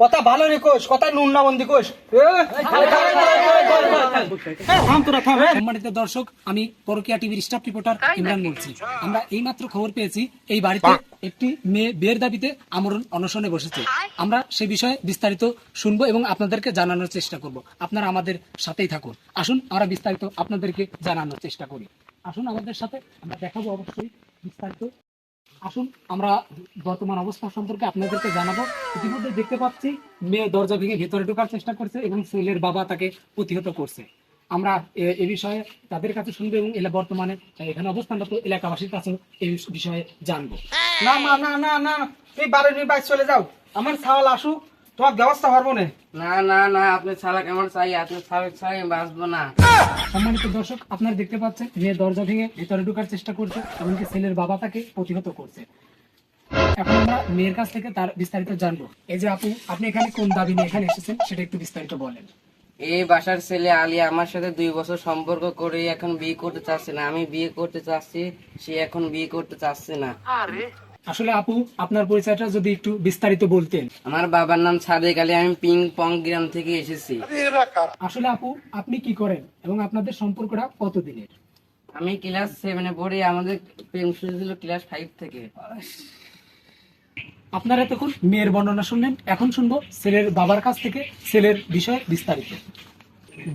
কথা ভালো রে কোষ কথা নুন না বন্দি কোষ এ থাম তোরা থাম এ। সম্মানিত দর্শক আমি পরকিয়া টিভির স্টাফ রিপোর্টার ইমরান বলছি আমরা এইমাত্র খবর পেয়েছি এই বাড়িতে একটি মেয়ে বিয়ের দাবিতে আমরণ অনশনে বসেছে আমরা সে বিষয়ে বিস্তারিত শুনব এবং আপনাদেরকে জানানোর চেষ্টা করব আপনারা আমাদের সাথেই থাকুন আসুন আমরা বিস্তারিত আপনাদেরকে জানানোর চেষ্টা করি আসুন আমাদের সাথে আমরা দেখাবো অবশ্যই বিস্তারিত। আসুন আমরা বর্তমান অবস্থা সম্পর্কে আপনাদেরকে জানাব। ইতিমধ্যে দেখতে পাচ্ছি মেয়ে দরজা ভেঙে ভেতরে ঢোকার চেষ্টা করছে এবং ছেলের বাবা তাকে প্রতিহত করছে। আমরা এ- বিষয়ে তাদের কাছে শুনব এবং এলা বর্তমানে এখানে অবস্থানরত এলাকাবাসীর কাছে এই বিষয়ে জানব। না না না না না তুই মিনিট বাইশ চলে যাও। আমার ছাওয়াল আসুক তোমার ব্যবস্থা পারব না। না না না আপনি ছাড়া কেমন চাই আপনি ছাড়া ছাড়া আমি বাঁচবো না। সম্মানিত দর্শক আপনারা দেখতে পাচ্ছেন মেয়ে দরজা ভেঙে ভেতরে ঢোকার চেষ্টা করছে এমনকি ছেলের বাবা তাকে প্রতিহত করছে। এখন আমরা মেয়ের কাছ থেকে তার বিস্তারিত জানব। এই যে আপু আপনি এখানে কোন দাবি নিয়ে এখানে এসেছেন সেটা একটু বিস্তারিত বলেন। এই বাসার ছেলে আলী আমার সাথে দুই বছর সম্পর্ক করে এখন বিয়ে করতে চাচ্ছে না। আমি বিয়ে করতে চাচ্ছি সে এখন বিয়ে করতে চাচ্ছে না। আসলে আপু আপনার পরিচয়টা যদি একটু বিস্তারিত বলতেন। আমার বাবার নাম সাদেক আলী আমি পিং পং গ্রাম থেকে এসেছি। আসলে আপু আপনি কি করেন এবং আপনাদের সম্পর্কটা কতদিনের? আমি ক্লাস সেভেনে পড়ি আমাদের প্রেম শুরু ছিল ক্লাস ফাইভ থেকে। আপনারা তখন মেয়ের বর্ণনা শুনলেন এখন শুনব ছেলের বাবার কাছ থেকে ছেলের বিষয়ে বিস্তারিত।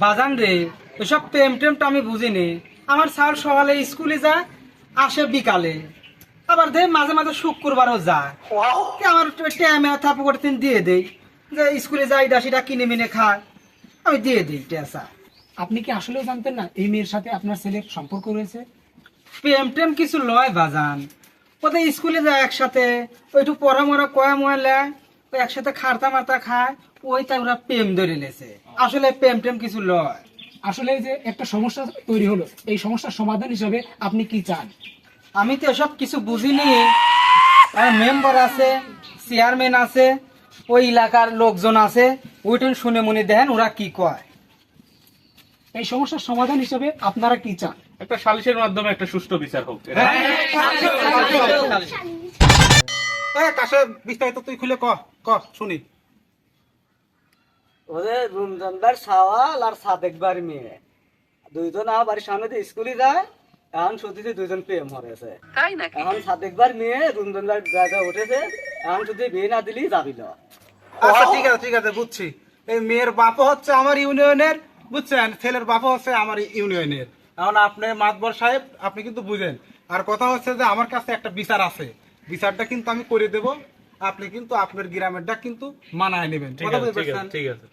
বাজান রে এসব প্রেম টেমটা আমি বুঝিনি। আমার স্যার সকালে স্কুলে যায় আসে বিকালে। আবার দে মাঝে মাঝে শুক্রবারও যায়। কে আমার টাইমে থাপু করে তিন দিয়ে দেই। যে স্কুলে যাই ডাসিটা কিনে মিনে খায়। আমি দিয়ে দিই টেসা। আপনি কি আসলেও জানতেন না এই মেয়ের সাথে আপনার ছেলের সম্পর্ক রয়েছে? প্রেম টেম কিছু লয় বাজান। ওদের স্কুলে যায় একসাথে ওইটু পড়া মরা কয়া ময়লা ওই একসাথে খারতা মারতা খায় ওই তাই ওরা প্রেম ধরে লেছে। আসলে প্রেম টেম কিছু লয়। আসলে যে একটা সমস্যা তৈরি হলো এই সমস্যার সমাধান হিসেবে আপনি কি চান? আমি তো এসব কিছু বুঝিনি মেম্বার আছে চেয়ারম্যান আছে ওই এলাকার লোকজন আছে ওইটা শুনে মনে দেন ওরা কি কয় এই সমস্যার সমাধান হিসেবে আপনারা কি চান একটা সালিশের মাধ্যমে একটা সুষ্ঠু বিচার হোক কাছে বিস্তারিত তুই খুলে ক ক শুনি ওদের রুমজানদার সাওয়াল আর সাদেকবার মেয়ে দুইজন আমার বাড়ির সামনে দিয়ে স্কুলে যায় এখন সত্যি দুইজন প্রেম হরেছে তাই নাকি? এখন সাদেকবার মেয়ে জায়গায় উঠেছে। এখন যদি বিয়ে না দিলেই যাবি না। আচ্ছা ঠিক আছে ঠিক আছে বুঝছি। এই মেয়ের বাপও হচ্ছে আমার ইউনিয়নের বুঝছেন? ছেলের বাপও হচ্ছে আমার ইউনিয়নের। এখন আপনি মাতবর সাহেব আপনি কিন্তু বুঝেন। আর কথা হচ্ছে যে আমার কাছে একটা বিচার আছে। বিচারটা কিন্তু আমি করে দেব। আপনি কিন্তু আপনার গ্রামেরটা কিন্তু মানায় নেবেন। ঠিক আছে ঠিক আছে আছে।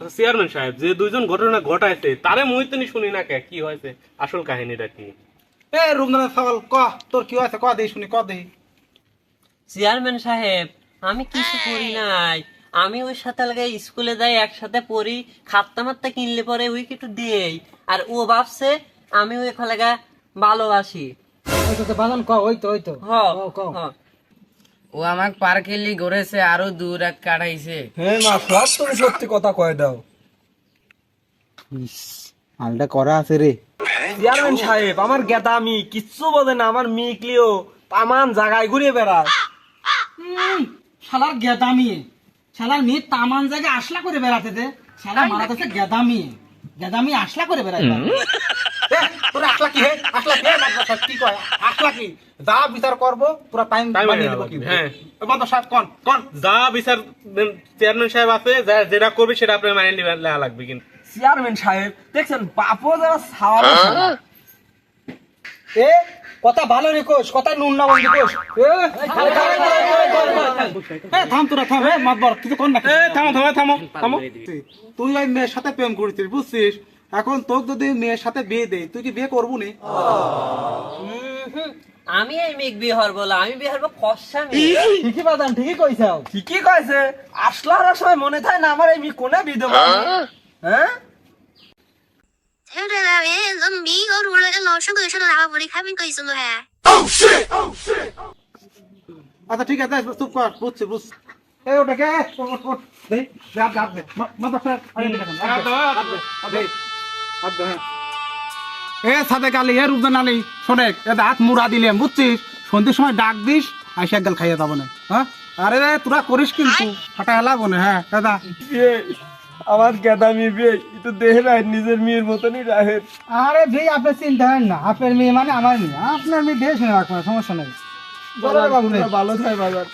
আচ্ছা, চেয়ারম্যান সাহেব যে দুইজন ঘটনা ঘটাইছে তারে মুহিত নি শুনি না কে? কি হয়েছে? আসল কাহিনীটা কি? এ সওয়াল ক তোর কি হয়েছে? ক দেই শুনি ক দেই। চেয়ারম্যান সাহেব আমি কিছু করি নাই। আমি ওই সাথে লাগে স্কুলে যাই একসাথে পড়ি খাত্তা মাত্তা কিনলে পরে ওই একটু দিই। আর ও ভাবছে আমি ওই লাগা ভালোবাসি। বাজান ক ওই তো ওই তো। হ হ। ও আমাকে পার্কেলি ঘুরেছে আরও দূর এক কাটাইছে হ্যাঁ মা তুমি সত্যি কথা কয়ে দাও। হালটা করা আছে রে। চেয়ারম্যান সাহেব আমার গেদা আমি কিচ্ছু বোঝে না আমার মিকলিও তামান জায়গায় ঘুরে বেড়ায়। শালার গেদামি। শালার মেয়ে তামান জায়গায় আসলা করে বেড়াতে দে। শালা মারা মারাতেছে গেদামি। গেদামি আসলা করে বেড়াই তোর আসলা কি হে? আসলা কি? কি কয়? আসলা কি? যা বিচার করব পুরো টাইম বানিয়ে দেব কি? হ্যাঁ। মাদ্রাস কোন? কোন? যা বিচার চেয়ারম্যান সাহেব আছে যা- যেটা করবে সেটা আপনার মাইনে নেওয়া লাগবে কিন্তু। চেয়ারম্যান সাহেব দেখছেন বাপও যারা সাওয়াল এ কথা ভালো রে কোষ কথা নুন না বন্ধু কোষ থাম তোরা থাম মাতবর কিছু না এ থামো থামো থামো থামো। তুই ওই মেয়ের সাথে প্রেম করছিস বুঝছিস? এখন তোর যদি মেয়ের সাথে বিয়ে দেয় তুই কি বিয়ে করব নি? আমি এই মেঘ বিহার বলা আমি বিহার ফসা মেয়ে ঠিকই বাদাম ঠিকই কইছাও। ঠিকই কইছে। আসলার সময় মনে থাকে না আমার এই মি কোনে বিধবা? হ্যাঁ? শোনা হ্যাঁ আচ্ছা ঠিক আছে চুপ কর বুঝছি এই ওটাকে হ্যাঁ। এ সাদেক আলী এ রূপদান আলী শোনেক এ হাত মুড়া দিলাম বুঝছিস? সন্ধ্যের সময় ডাক দিস আইসা একগাল খাইয়ে যাব না হ্যাঁ? আরে রে তোরা করিস কিন্তু ফাটা হেলাবো না হ্যাঁ দাদা আমার গেদামি বিয়ে তো দেখে না নিজের মেয়ের মতনই রাখে আরে ভাই আপনি চিন্তা করেন না আপনার মেয়ে মানে আমার মেয়ে। আপনার মেয়ে দেখে শুনে রাখব সমস্যা নেই। ভালো থাকে বাজার